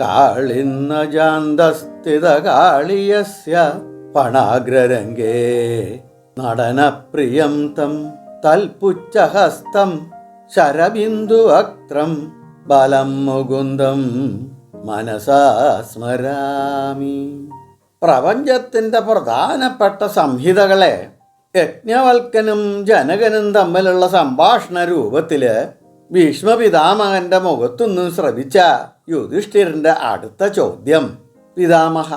കാളിന്ന ജാന്തസ്ഥിത കാളിയസ്യ പണാഗ്രരംഗേ. നടനപ്രിയം തം തൽപുച്ഛഹസ്തം ശരബിന്ദുവക്ത്രം ബലം മുകുന്ദം മനസാ സ്മരാമി. പ്രപഞ്ചത്തിന്റെ പ്രധാനപ്പെട്ട സംഹിതകളെ യജ്ഞവൽക്കനും ജനകനും തമ്മിലുള്ള സംഭാഷണ രൂപത്തിൽ ഭീഷ്മപിതാമഹന്റെ മുഖത്തൊന്നും ശ്രവിച്ച യുധിഷ്ഠിരന്റെ അടുത്ത ചോദ്യം. പിതാമഹ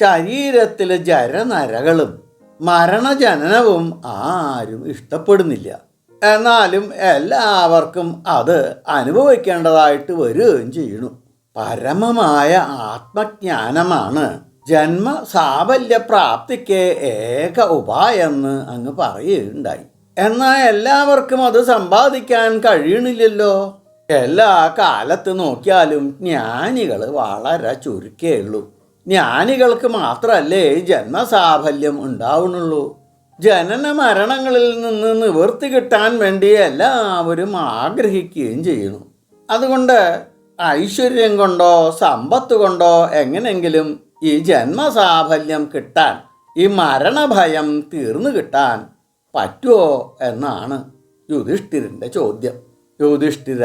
ശരീരത്തിലെ ജരനരകളും മരണജനനവും ആരും ഇഷ്ടപ്പെടുന്നില്ല. എന്നാലും എല്ലാവർക്കും അത് അനുഭവിക്കേണ്ടതായിട്ട് വരികയും ചെയ്യുന്നു. പരമമായ ആത്മജ്ഞാനമാണ് ജന്മ സാഫല്യപ്രാപ്തിക്ക് ഏക ഉപായെന്ന് അങ്ങ് പറയുകയുണ്ടായി. എന്നാൽ എല്ലാവർക്കും അത് സമ്പാദിക്കാൻ കഴിയണില്ലല്ലോ. എല്ലാ കാലത്ത് നോക്കിയാലും ജ്ഞാനികൾ വളരെ ചുരുക്കേ ഉള്ളൂ. ജ്ഞാനികൾക്ക് മാത്രമല്ലേ ജന്മസാഫല്യം ഉണ്ടാവുന്നുള്ളൂ. ജനന മരണങ്ങളിൽ നിന്ന് നിവൃത്തി കിട്ടാൻ വേണ്ടി എല്ലാവരും ആഗ്രഹിക്കുകയും ചെയ്യുന്നു. അതുകൊണ്ട് ഐശ്വര്യം കൊണ്ടോ സമ്പത്ത് കൊണ്ടോ എങ്ങനെങ്കിലും ഈ ജന്മസാഫല്യം കിട്ടാൻ ഈ മരണഭയം തീർന്നു കിട്ടാൻ പറ്റുമോ എന്നാണ് യുധിഷ്ഠിരന്റെ ചോദ്യം. യുധിഷ്ഠിര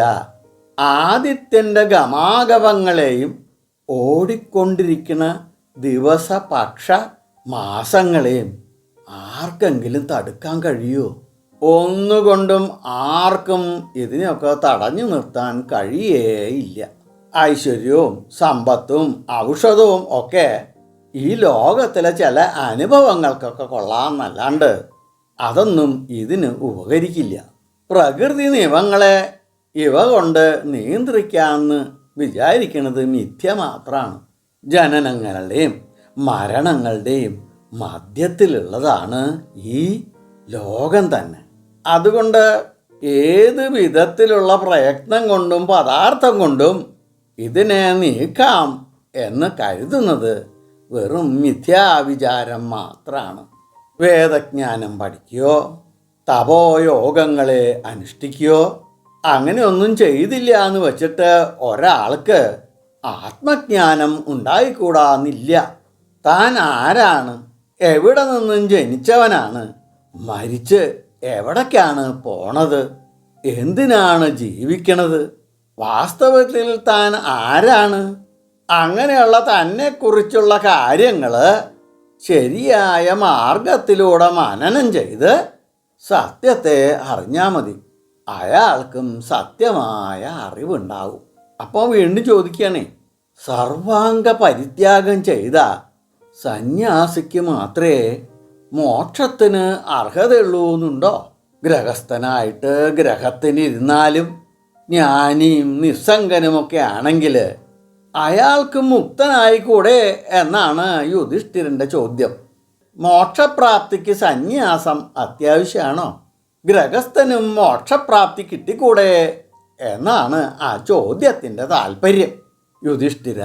ആദിത്യന്റെ ഗമാഗമങ്ങളെയും ഓടിക്കൊണ്ടിരിക്കുന്ന ദിവസപക്ഷ മാസങ്ങളെയും ആർക്കെങ്കിലും തടുക്കാൻ കഴിയുമോ ഒന്നുകൊണ്ടും ആർക്കും ഇതിനെയൊക്കെ തടഞ്ഞു നിർത്താൻ കഴിയേയില്ല. ഐശ്വര്യവും സമ്പത്തും ഔഷധവും ഒക്കെ ഈ ലോകത്തിലെ ചില അനുഭവങ്ങൾക്കൊക്കെ കൊള്ളാമെന്നല്ലാണ്ട് അതൊന്നും ഇതിന് ഉപകരിക്കില്ല. പ്രകൃതി നിയമങ്ങളെ ഇവ കൊണ്ട് നിയന്ത്രിക്കാമെന്ന് വിചാരിക്കുന്നത് മിഥ്യ മാത്രമാണ് ജനനങ്ങളുടെയും മരണങ്ങളുടെയും മധ്യത്തിലുള്ളതാണ് ഈ ലോകം തന്നെ. അതുകൊണ്ട് ഏത് വിധത്തിലുള്ള പ്രയത്നം കൊണ്ടും പദാർത്ഥം കൊണ്ടും ഇതിനെ നീക്കാം എന്ന് കരുതുന്നത് വെറും മിഥ്യാവിചാരം മാത്രമാണ് വേദജ്ഞാനം പഠിക്കുകയോ തപോയോഗങ്ങളെ അനുഷ്ഠിക്കുകയോ അങ്ങനെയൊന്നും ചെയ്തില്ല എന്ന് വെച്ചിട്ട് ഒരാൾക്ക് ആത്മജ്ഞാനം ഉണ്ടായിക്കൂടാന്നില്ല. താൻ ആരാണ്? എവിടെ നിന്നും ജനിച്ചവനാണ്? മരിച്ച് എവിടേക്കാണ് പോണത്? എന്തിനാണ് ജീവിക്കണത്? വാസ്തവത്തിൽ താൻ ആരാണ്? അങ്ങനെയുള്ള തന്നെക്കുറിച്ചുള്ള കാര്യങ്ങൾ ശരിയായ മാർഗത്തിലൂടെ മനനം ചെയ്ത് സത്യത്തെ അറിഞ്ഞാൽ മതി. അയാൾക്കും സത്യമായ അറിവുണ്ടാവും. അപ്പോൾ വീണ്ടും ചോദിക്കുകയാണേ സർവാംഗ പരിത്യാഗം ചെയ്ത സന്യാസിക്ക് മാത്രമേ മോക്ഷത്തിന് അർഹതയുള്ളൂ എന്നുണ്ടോ? ഗ്രഹസ്ഥനായിട്ട് ഗ്രഹത്തിനിരുന്നാലും ജ്ഞാനിയും നിസ്സംഗനുമൊക്കെ ആണെങ്കിൽ അയാൾക്ക് മുക്തനായിക്കൂടെ എന്നാണ് യുധിഷ്ഠിരന്റെ ചോദ്യം. മോക്ഷപ്രാപ്തിക്ക് സന്യാസം അത്യാവശ്യമാണോ ഗ്രഹസ്ഥനും മോക്ഷപ്രാപ്തി കിട്ടിക്കൂടെ എന്നാണ് ആ ചോദ്യത്തിന്റെ താല്പര്യം യുധിഷ്ഠിര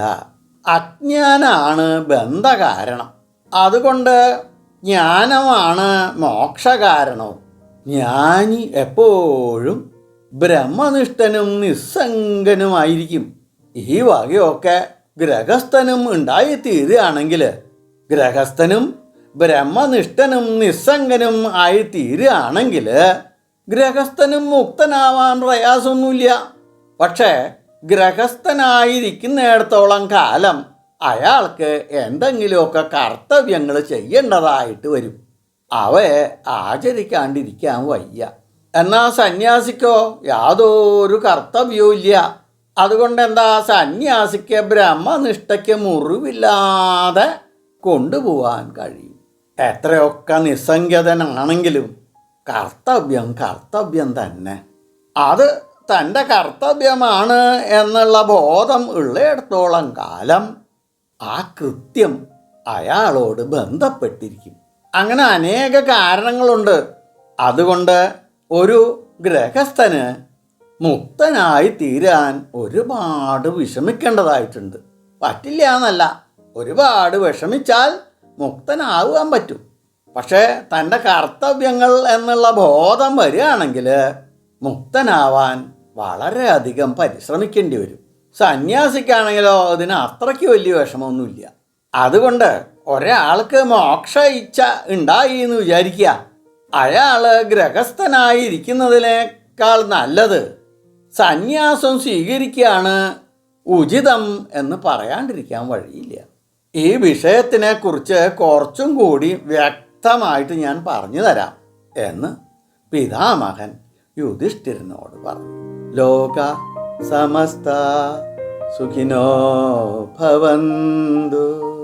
അജ്ഞാനാണ് ബന്ധകാരണം. അതുകൊണ്ട് ജ്ഞാനമാണ് മോക്ഷകാരണവും. ജ്ഞാനി എപ്പോഴും ബ്രഹ്മനിഷ്ഠനും നിസ്സംഗനുമായിരിക്കും. ഈ വകയൊക്കെ ഗ്രഹസ്ഥനും ഉണ്ടായിത്തീരുകയാണെങ്കിൽ ഗ്രഹസ്ഥനും ബ്രഹ്മനിഷ്ഠനും നിസ്സംഗനും ആയിത്തീരുകയാണെങ്കിൽ ഗ്രഹസ്ഥനും മുക്തനാവാൻ പ്രയാസമൊന്നുമില്ല. പക്ഷേ ഗ്രഹസ്ഥനായിരിക്കുന്നിടത്തോളം കാലം അയാൾക്ക് എന്തെങ്കിലുമൊക്കെ കർത്തവ്യങ്ങൾ ചെയ്യേണ്ടതായിട്ട് വരും. അവയെ ആചരിക്കാണ്ടിരിക്കാൻ വയ്യ. എന്നാ സന്യാസിക്കോ യാതൊരു കർത്തവ്യവും ഇല്ല അതുകൊണ്ട് എന്താ സന്യാസിക്ക് ബ്രഹ്മനിഷ്ഠയ്ക്ക് മുറിവില്ലാതെ കൊണ്ടുപോവാൻ കഴിയും. എത്രയൊക്കെ നിസ്സംഗതനാണെങ്കിലും കർത്തവ്യം കർത്തവ്യം തന്നെ. അത് തന്റെ കർത്തവ്യമാണ് എന്നുള്ള ബോധം ഉള്ളിടത്തോളം കാലം ആ കൃത്യം അയാളോട് ബന്ധപ്പെട്ടിരിക്കും. അങ്ങനെ അനേക കാരണങ്ങളുണ്ട്. അതുകൊണ്ട് ഒരു ഗ്രഹസ്ഥന് മുക്തനായി തീരാൻ ഒരുപാട് വിഷമിക്കേണ്ടതായിട്ടുണ്ട്. പറ്റില്ല എന്നല്ല ഒരുപാട് വിഷമിച്ചാൽ മുക്തനാവാൻ പറ്റും. പക്ഷേ തന്റെ കർത്തവ്യങ്ങൾ എന്നുള്ള ബോധം വരികയാണെങ്കിൽ മുക്തനാവാൻ വളരെയധികം പരിശ്രമിക്കേണ്ടി വരും. സന്യാസിക്കാണെങ്കിലോ അതിന് അത്രയ്ക്ക് വലിയ വിഷമമൊന്നുമില്ല. അതുകൊണ്ട് ഒരാൾക്ക് മോക്ഷ ഇച്ഛ ഉണ്ടായി എന്ന് വിചാരിക്കുക. അയാൾ ഗ്രഹസ്ഥനായിരിക്കുന്നതിനേക്കാൾ നല്ലത് സന്യാസം സ്വീകരിക്കുകയാണ് ഉചിതം എന്ന് പറയാണ്ടിരിക്കാൻ വഴിയില്ല. ഈ വിഷയത്തിനെ കുറിച്ച് കുറച്ചും കൂടി വ്യക്തമായിട്ട് ഞാൻ പറഞ്ഞു തരാം എന്ന് പിതാമഹൻ യുധിഷ്ഠിരനോട് പറഞ്ഞു. ലോക സമസ്ത സുഖിനോ ഭവന്തു.